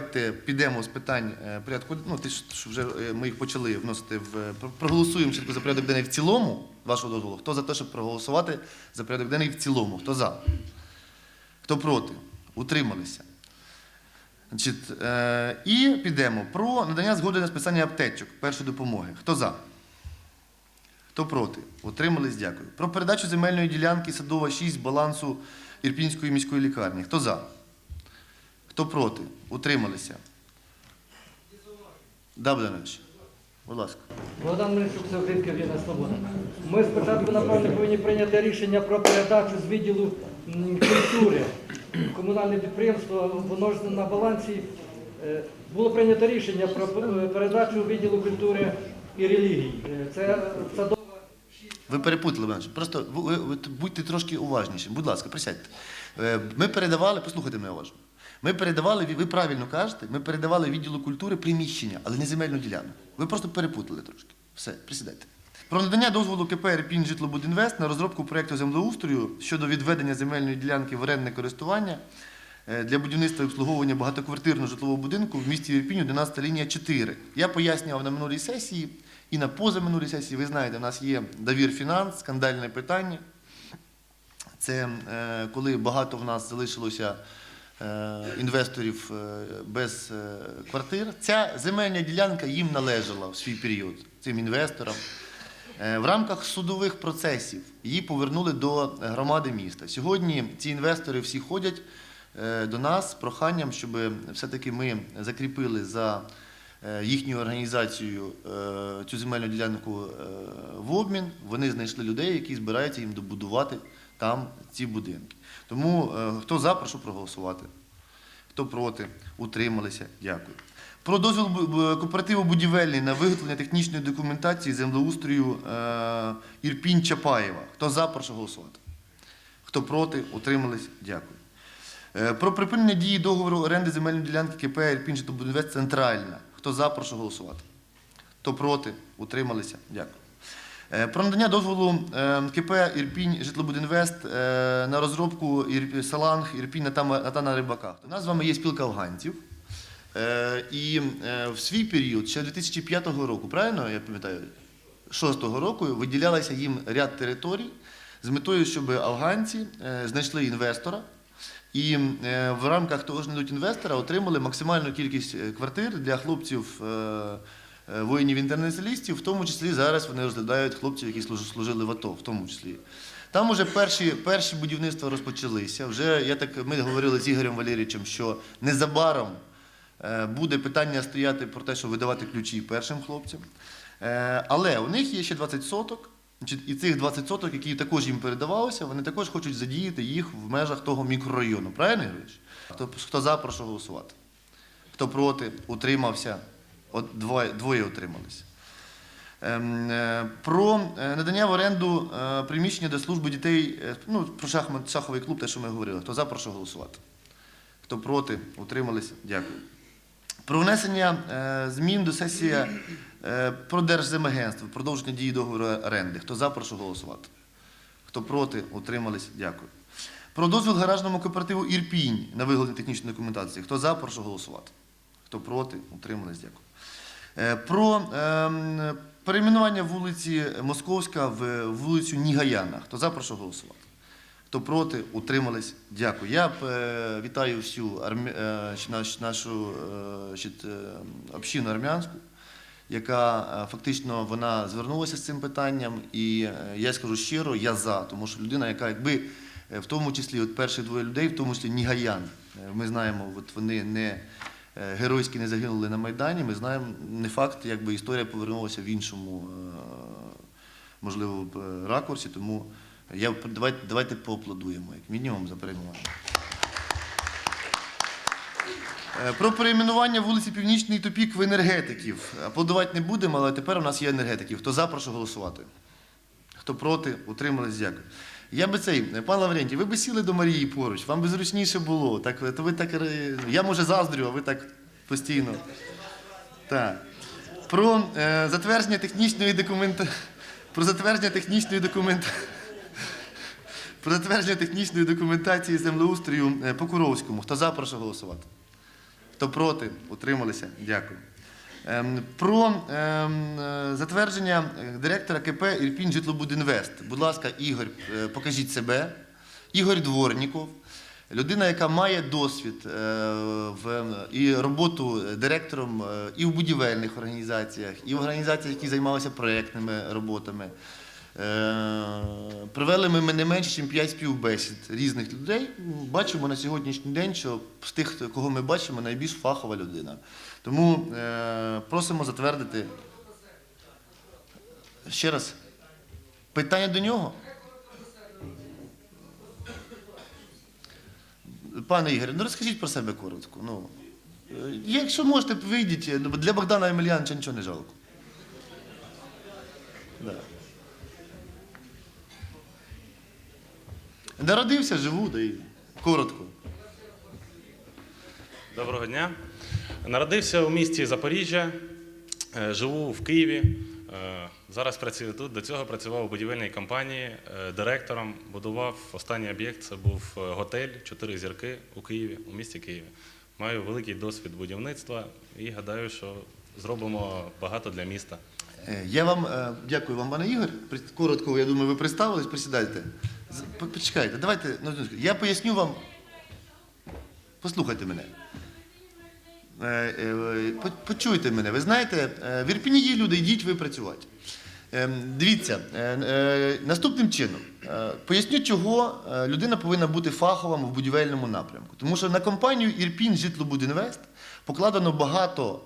давайте підемо з питань е, порядку. Ну, ти що вже е, ми їх почали вносити в е, проголосуємо спочатку за порядок денний в цілому. Вашого дозволу. Хто за те, щоб проголосувати за порядок денний в цілому? Хто за? Хто проти? Утрималися. Значить, і підемо про надання згоди на списання аптечок першої допомоги. Хто за? Хто проти? Утримались, дякую. Про передачу земельної ділянки Садова 6 балансу Ірпінської міської лікарні. Хто за? Хто проти? Утрималися. Да, Богданович. Будь ласка. Богдан Мельчук, Всеукраїнська Вільна Свобода. Ми спочатку, напевно, повинні прийняти рішення про передачу з відділу культури. Комунальне підприємство, воно ж на балансі. Е, Було прийнято рішення про е, передачу відділу культури і релігій. Е, Це садова. Ви перепутали мене. Просто ви, ви- будьте трошки уважніші. Будь ласка, присядьте. Ми передавали, послухайте мене уважно. Ми передавали, ви правильно кажете, ми передавали відділу культури приміщення, але не земельну ділянку. Ви просто перепутали трошки. Все, присідайте. Про надання дозволу КП «Ірпінь Житлобудінвест на розробку проєкту землеустрою щодо відведення земельної ділянки в орендне користування е, для будівництва і обслуговування багатоквартирного житлового будинку в місті Ірпінь 11 лінія 4. Я пояснював на минулій сесії і на позаминулій сесії. Ви знаєте, у нас є довір фінанс, скандальне питання. Це е, коли багато в нас залишилося інвесторів е, без е, квартир. Ця земельна ділянка їм належала в свій період, цим інвесторам. Е, В рамках судових процесів її повернули до громади міста. Сьогодні ці інвестори всі ходять е, до нас з проханням, щоб все-таки ми закріпили за е, їхньою організацією е, цю земельну ділянку е, в обмін. Вони знайшли людей, які збираються їм добудувати там ці будинки. Тому е, хто за, прошу проголосувати. Хто проти, утрималися. Дякую. Про дозвіл кооперативу будівельний на виготовлення технічної документації землеустрою е, Ірпінь Чапаєва. Хто за, прошу голосувати. Хто проти, утримались. Дякую. Е, Про припинення дії договору оренди земельної ділянки КП Ірпінь Житлобудівець Центральна. Хто за, прошу голосувати. Хто проти, утрималися. Дякую. Е, Про надання дозволу е, КП Ірпінь Житлобудінвест е, на розробку Саланг Ірпінь Натана Рибака. У нас з вами є спілка афганців. І в свій період, ще 2005 року, правильно я пам'ятаю, 6-го року виділялося їм ряд територій з метою, щоб афганці знайшли інвестора. І в рамках того ж знайдуть інвестора отримали максимальну кількість квартир для хлопців. Е, е, Воїнів-інтернаціоналістів, в тому числі зараз вони розглядають хлопців, які служили в АТО, в тому числі. Там вже перші, перші будівництва розпочалися. Вже я так ми говорили з Ігорем Валерійовичем, що незабаром е, буде питання стояти про те, щоб видавати ключі першим хлопцям. Е, Але у них є ще 20 соток, і цих 20 соток, які також їм передавалися, вони також хочуть задіяти їх в межах того мікрорайону. Правильно, Ігорович? Хто, хто за, прошу голосувати. Хто проти, утримався, от двоє, двоє утрималися. Ем, е, Про е, надання в оренду е, приміщення для служби дітей, ну, про шахмат, шаховий клуб, те, що ми говорили. Хто за, прошу голосувати. Хто проти, утрималися, дякую. Про внесення змін до сесії про Держземагентство, продовження дії договору оренди. Хто за, прошу голосувати. Хто проти, утримались, дякую. Про дозвіл гаражному кооперативу Ірпінь на виготовлення технічної документації. Хто за, прошу голосувати. Хто проти, утримались, дякую. Е, Про ем, перейменування вулиці Московська в вулицю Нігаяна. Хто за, прошу голосувати. Хто проти, утримались, дякую. Я е, вітаю всю армі... е, нашу общину армянську, яка фактично вона звернулася з цим питанням. І я скажу щиро, я за, тому що людина, яка якби в тому числі от перші двоє людей, в тому числі Нігаян, ми знаємо, от вони не е, геройськи не загинули на Майдані. Ми знаємо не факт, якби історія повернулася в іншому, е, можливо, е, ракурсі. Тому я давайте, давайте поаплодуємо, як мінімум, за. Е, Про перейменування вулиці Північний тупік в енергетиків. Аплодувати не будемо, але тепер у нас є енергетиків. Хто за, прошу голосувати. Хто проти, утримались, дякую. Я би цей, пан Лаврентій, ви би сіли до Марії поруч, вам би зручніше було. Так, то ви так, я може заздрю, а ви так постійно. Так. Про е, затвердження технічної документа... Про затвердження технічної документа... Про затвердження технічної документації землеустрою е, по Куровському. Хто за, прошу голосувати. Хто проти, утрималися. Дякую. Ем, Про ем, е, затвердження е, директора КП Ірпінь Житлобудінвест. Будь ласка, Ігор, е, покажіть себе. Ігор Дворніков, людина, яка має досвід і роботу директором і в будівельних організаціях, і в організаціях, які займалися проєктними роботами. Провели ми не менше, ніж 5 співбесід різних людей. Бачимо на сьогоднішній день, що з тих, кого ми бачимо, найбільш фахова людина. Тому е, просимо затвердити. Ще раз. Питання до нього? Пане Ігоре, ну розкажіть про себе коротко. Ну, е, якщо можете, вийдіть. Ну, Для Богдана Емельяновича нічого не жалко. Да. Народився, живу, да і коротко. Доброго дня. Народився у місті Запоріжжя, е, живу в Києві. е, Зараз працюю тут. До цього працював у будівельній компанії е, директором. Будував останній об'єкт. Це був готель чотири зірки у Києві, у місті Києві. Маю великий досвід будівництва і гадаю, що зробимо багато для міста. Я вам дякую вам, пане Ігор. Коротко, я думаю, ви представились, присідайте. Почекайте, давайте. Я поясню вам. Послухайте мене. Е, е, по- Почуйте мене. Ви знаєте, е, в Ірпіні є люди, йдіть ви працювати. Дивіться, наступним чином. Поясню, чого людина повинна бути фаховим в будівельному напрямку. Тому що на компанію Ірпінь Житлобудінвест покладено багато,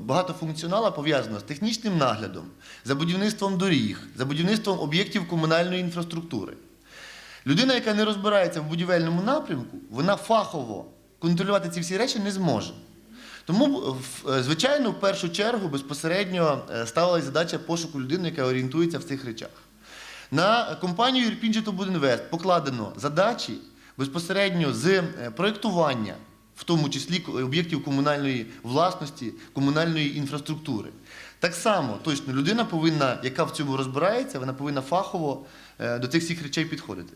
багато функціонала пов'язаного з технічним наглядом, за будівництвом доріг, за будівництвом об'єктів комунальної інфраструктури. Людина, яка не розбирається в будівельному напрямку, вона фахово контролювати ці всі речі не зможе. Тому, е, звичайно, в першу чергу безпосередньо е, ставилась задача пошуку людини, яка орієнтується в цих речах. На компанію «Ірпінь-Житобудінвест» покладено задачі безпосередньо з е, проєктування, в тому числі об'єктів комунальної власності, комунальної інфраструктури. Так само точно людина повинна, яка в цьому розбирається, вона повинна фахово е, до цих всіх речей підходити.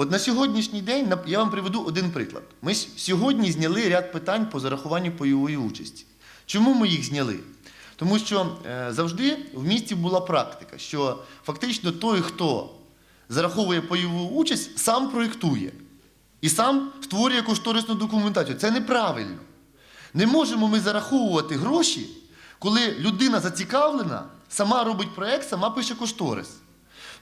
От на сьогоднішній день я вам приведу один приклад. Ми сьогодні зняли ряд питань по зарахуванню пайової участі. Чому ми їх зняли? Тому що е, завжди в місті була практика, що фактично той, хто зараховує пайову участь, сам проєктує і сам створює кошторисну документацію. Це неправильно. Не можемо ми зараховувати гроші, коли людина зацікавлена, сама робить проєкт, сама пише кошторис.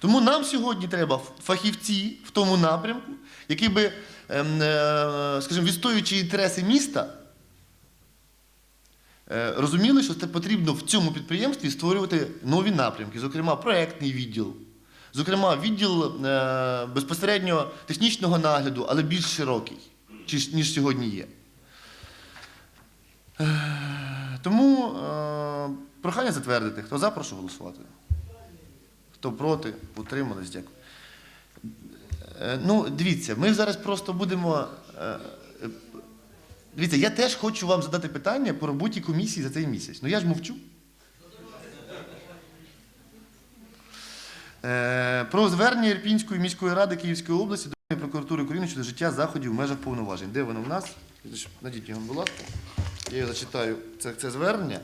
Тому нам сьогодні треба фахівці в тому напрямку, які би, ем, е, скажімо, відстоюючи інтереси міста, е, розуміли, що це потрібно в цьому підприємстві створювати нові напрямки, зокрема, проектний відділ, зокрема, відділ е, безпосередньо технічного нагляду, але більш широкий, ніж сьогодні є. Тому прохання затвердити. Хто за, прошу голосувати. Хто проти, утримались, дякую. Е, Ну, дивіться, ми зараз просто будемо. е, Дивіться, я теж хочу вам задати питання по роботі комісії за цей місяць. Ну я ж мовчу. Е, Про звернення Ірпінської міської ради Київської області до прокуратури України щодо життя заходів в межах повноважень. Де воно в нас? Надіть його, будь ласка. Я зачитаю. Це, це звернення.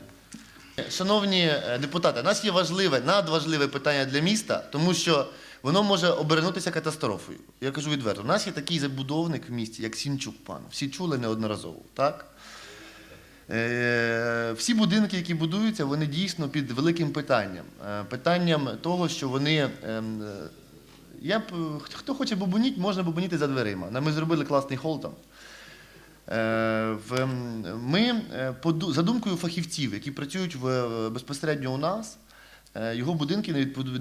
Шановні е, депутати, у нас є важливе, надважливе питання для міста, тому що воно може обернутися катастрофою. Я кажу відверто. У нас є такий забудовник в місті, як Сінчук пан. Всі чули неодноразово, так? Е, Всі будинки, які будуються, вони дійсно під великим питанням. Е, Питанням того, що вони. ем, Я б, хто хоче бубоніть, можна бубоніти за дверима. Ми зробили класний хол там. Е, Ми е, за думкою фахівців, які працюють е, безпосередньо у нас, його будинки не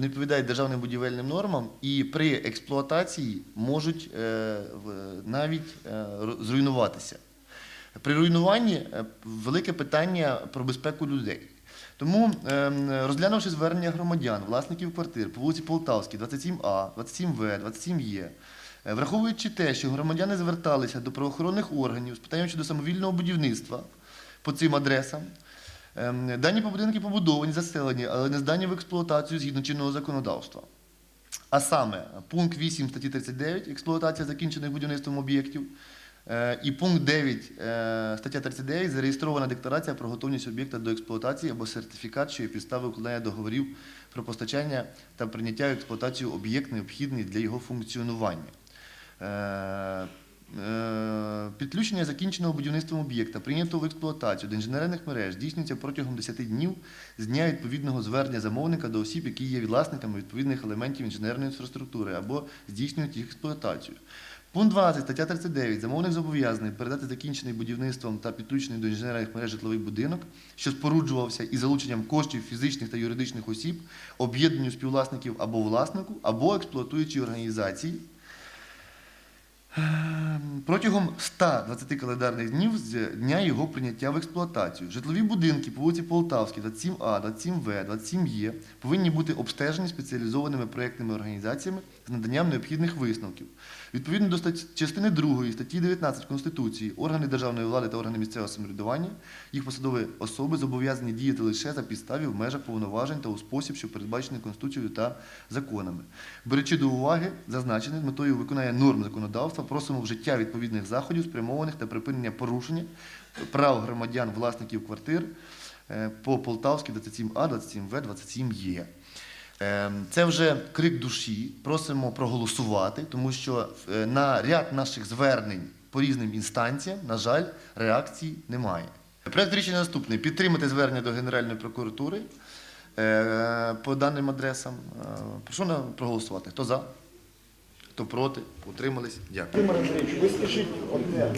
відповідають державним будівельним нормам і при експлуатації можуть навіть зруйнуватися. При руйнуванні велике питання про безпеку людей. Тому, розглянувши звернення громадян, власників квартир по вулиці Полтавській, 27А, 27В, 27Є, е, враховуючи те, що громадяни зверталися до правоохоронних органів з питанням щодо самовільного будівництва по цим адресам, ем, дані будинки побудовані, заселені, але не здані в експлуатацію згідно чинного законодавства. А саме пункт 8 статті 39 експлуатація закінчених будівництвом об'єктів. Е, І пункт 9 е, стаття 39 зареєстрована декларація про готовність об'єкта до експлуатації або сертифікат, що є підстави укладання договорів про постачання та прийняття в експлуатацію об'єкт необхідний для його функціонування. Е, Е, Підключення закінченого будівництвом об'єкта, прийнятого в експлуатацію до інженерних мереж здійснюється протягом 10 днів з дня відповідного звернення замовника до осіб, які є власниками відповідних елементів інженерної інфраструктури або здійснюють їх експлуатацію. Пункт 20, стаття 39. Замовник зобов'язаний передати закінчений будівництвом та підключений до інженерних мереж житловий будинок, що споруджувався із залученням коштів фізичних та юридичних осіб, об'єднанню співвласників або власнику, або експлуатуючій організації, Протягом 120 календарних днів з дня його прийняття в експлуатацію. Житлові будинки по вулиці Полтавській, 27А, 27В, 27Є повинні бути обстежені спеціалізованими проєктними організаціями з наданням необхідних висновків. Відповідно до частини 2 статті 19 Конституції, органи державної влади та органи місцевого самоврядування, їх посадові особи зобов'язані діяти лише за підставі в межах повноважень та у спосіб, що передбачений Конституцією та законами. Беручи до уваги зазначене з метою виконання норм законодавства, просимо вжиття відповідних заходів, спрямованих та припинення порушення прав громадян, власників квартир е, по Полтавській 27А, 27В, 27Є. Е, Це вже крик душі. Просимо проголосувати, тому що е, на ряд наших звернень по різним інстанціям, на жаль, реакції немає. Проект рішення наступний: підтримати звернення до Генеральної прокуратури е, по даним адресам. Е, Прошу на- проголосувати. Хто за? Хто проти? Утримались? Дякую. Володимир Андрійович, ви скажіть одне.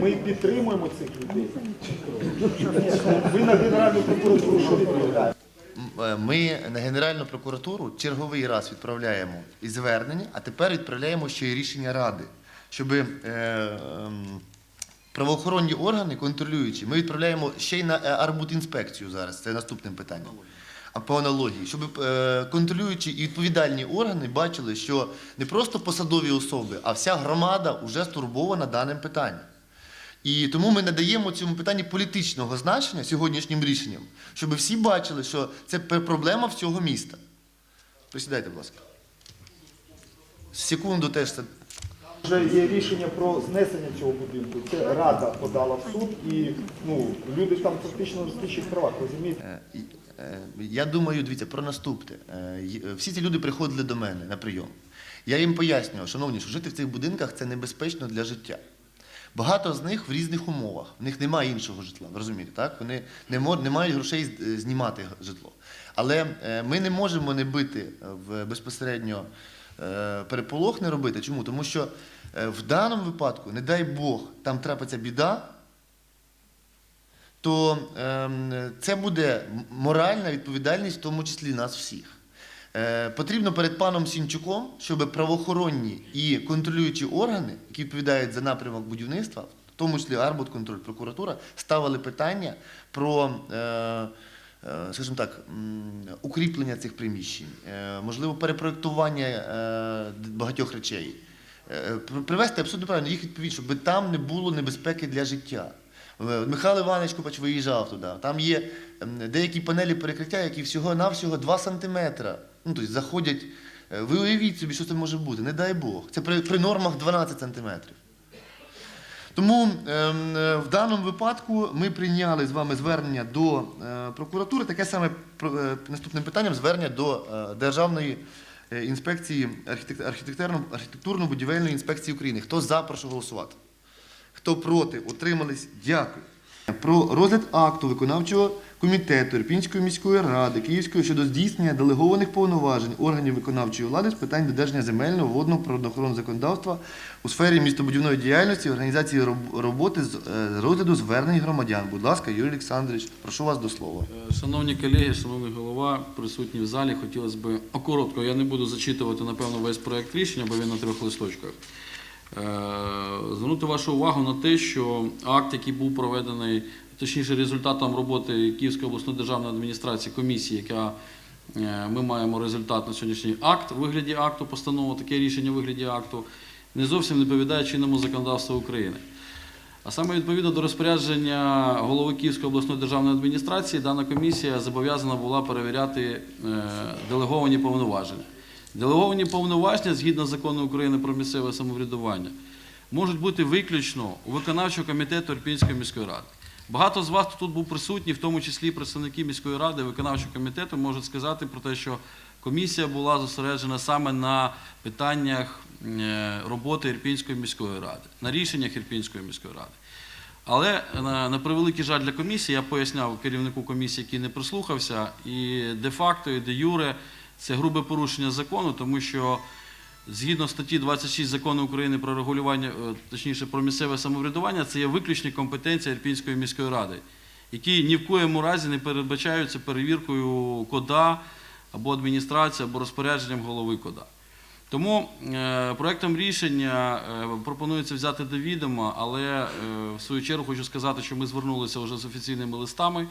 Ми підтримуємо цих людей. Ви на Генеральну прокуратуру що відповідаєте? Е, Ми на Генеральну прокуратуру черговий раз відправляємо і звернення, а тепер відправляємо ще й рішення Ради, щоб е, ем, правоохоронні органи контролюючі, ми відправляємо ще й на е, арбудінспекцію зараз, це наступним питанням. А по аналогії, щоб контролюючі і відповідальні органи бачили, що не просто посадові особи, а вся громада вже стурбована даним питанням. І тому ми надаємо цьому питанні політичного значення сьогоднішнім рішенням, щоб всі бачили, що це проблема всього міста. Присідайте, будь ласка. Секунду теж це. Вже є рішення про знесення цього будинку. Це Рада подала в суд і ну, люди там фактично в слідчих правах, розумієте? Е, е, Я думаю, дивіться, про наступне. Е, Всі ці люди приходили до мене на прийом. Я їм пояснював, шановні, що жити в цих будинках це небезпечно для життя. Багато з них в різних умовах. В них немає іншого житла. Ви розумієте, так? Вони не, мо- не мають грошей е, знімати житло. Але е, ми не можемо не бити е, в безпосередньо переполох не робити. Чому? Тому що в даному випадку, не дай Бог, там трапиться біда, то ем, це буде моральна відповідальність, в тому числі нас всіх. Е, потрібно перед паном Сінчуком, щоб правоохоронні і контролюючі органи, які відповідають за напрямок будівництва, в тому числі Арбудконтроль, прокуратура, ставили питання про, е, е, скажімо так, укріплення цих приміщень, можливо, перепроектування багатьох речей. Привести абсолютно правильно їх відповідь, щоб там не було небезпеки для життя. Михайло Іванович Купач виїжджав туди. Там є деякі панелі перекриття, які всього-навсього 2 сантиметра. Ну, тобто заходять. Е, Ви уявіть собі, що це може бути. Не дай Бог. Це при, при нормах 12 сантиметрів. Тому ем, е, в даному випадку ми прийняли з вами звернення до е, прокуратури. Таке саме е, наступним питанням звернення до е, Державної е, інспекції архітектурно-будівельної інспекції України. Хто за, прошу голосувати. Хто проти, утримались, дякую. Про розгляд акту виконавчого комітету Ірпінської міської ради Київської щодо здійснення делегованих повноважень органів виконавчої влади з питань додержання земельного, водного, природоохоронного законодавства у сфері містобудівної діяльності, організації роботи з е, розгляду звернень громадян. Будь ласка, Юрій Олександрович, прошу вас до слова. Шановні колеги, шановний голова, присутні в залі, хотілося б коротко, я не буду зачитувати, напевно, весь проект рішення, бо він на трьох листочках. Е, Звернути вашу увагу на те, що акт, який був проведений, точніше, результатом роботи Київської обласної державної адміністрації, комісії, яка е, ми маємо результат на сьогоднішній акт у вигляді акту, постанову, таке рішення у вигляді акту, не зовсім не відповідає чинному законодавству України. А саме відповідно до розпорядження голови Київської обласної державної адміністрації, дана комісія зобов'язана була перевіряти е, делеговані повноваження. Делеговані повноваження згідно закону України про місцеве самоврядування можуть бути виключно у виконавчого комітету Ірпінської міської ради. Багато з вас тут був присутні, в тому числі представники міської ради, виконавчого комітету, можуть сказати про те, що комісія була зосереджена саме на питаннях е, роботи Ірпінської міської ради, на рішеннях Ірпінської міської ради. Але на, превеликий жаль для комісії, я поясняв керівнику комісії, який не прислухався, і де-факто, і де-юре це грубе порушення закону, тому що згідно статті 26 закону України про регулювання, е, точніше про місцеве самоврядування, це є виключні компетенції Ірпінської міської ради, які ні в коєму разі не передбачаються перевіркою кода або адміністрації, або розпорядженням голови кода. Тому е, проектом рішення е, пропонується взяти до відома, але в свою чергу хочу сказати, що ми звернулися вже з офіційними листами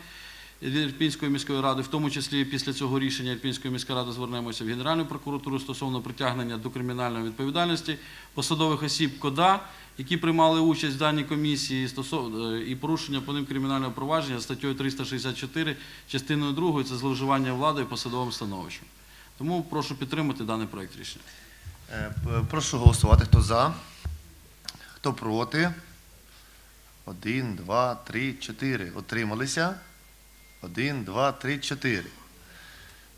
Ірпінської міської ради, в тому числі після цього рішення Ірпінської міської ради звернемося в Генеральну прокуратуру стосовно притягнення до кримінальної відповідальності посадових осіб КОДА, які приймали участь в даній комісії стосовно і порушення по ним кримінального провадження статтею 364 частиною 2 це зловживання владою посадовим становищем. Тому прошу підтримати даний проект рішення. Е, Прошу голосувати. Хто за? Хто проти? Один, два, три, чотири. Отрималися? Один, два, три, чотири.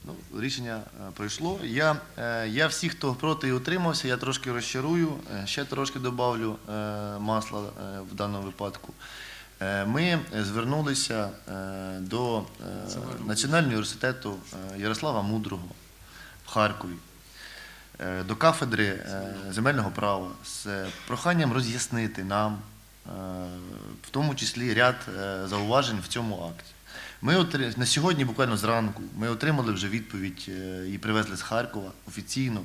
Ну, рішення е, пройшло. Я, е, я всіх, хто проти і утримався, я трошки розчарую, е, ще трошки добавлю е, масла в даному випадку. Ми звернулися до Національного університету Ярослава Мудрого в Харкові до кафедри земельного права з проханням роз'яснити нам, в тому числі ряд зауважень в цьому акті. Ми отри- на сьогодні, буквально зранку, ми отримали вже відповідь е, і привезли з Харкова офіційно,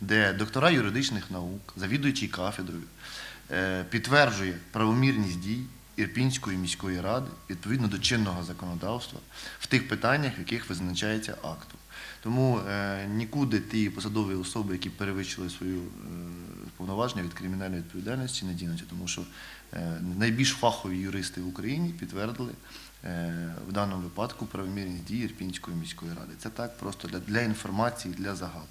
де доктора юридичних наук, завідуючий кафедрою, е, підтверджує правомірність дій Ірпінської міської ради відповідно до чинного законодавства в тих питаннях, в яких визначається актом. Тому е, нікуди ті посадові особи, які перевищили свою е, повноваження від кримінальної відповідальності, не дінуться, тому що е, найбільш фахові юристи в Україні підтвердили е, в даному випадку правомірність дій Ірпінської міської ради. Це так просто для, для інформації, для загалу.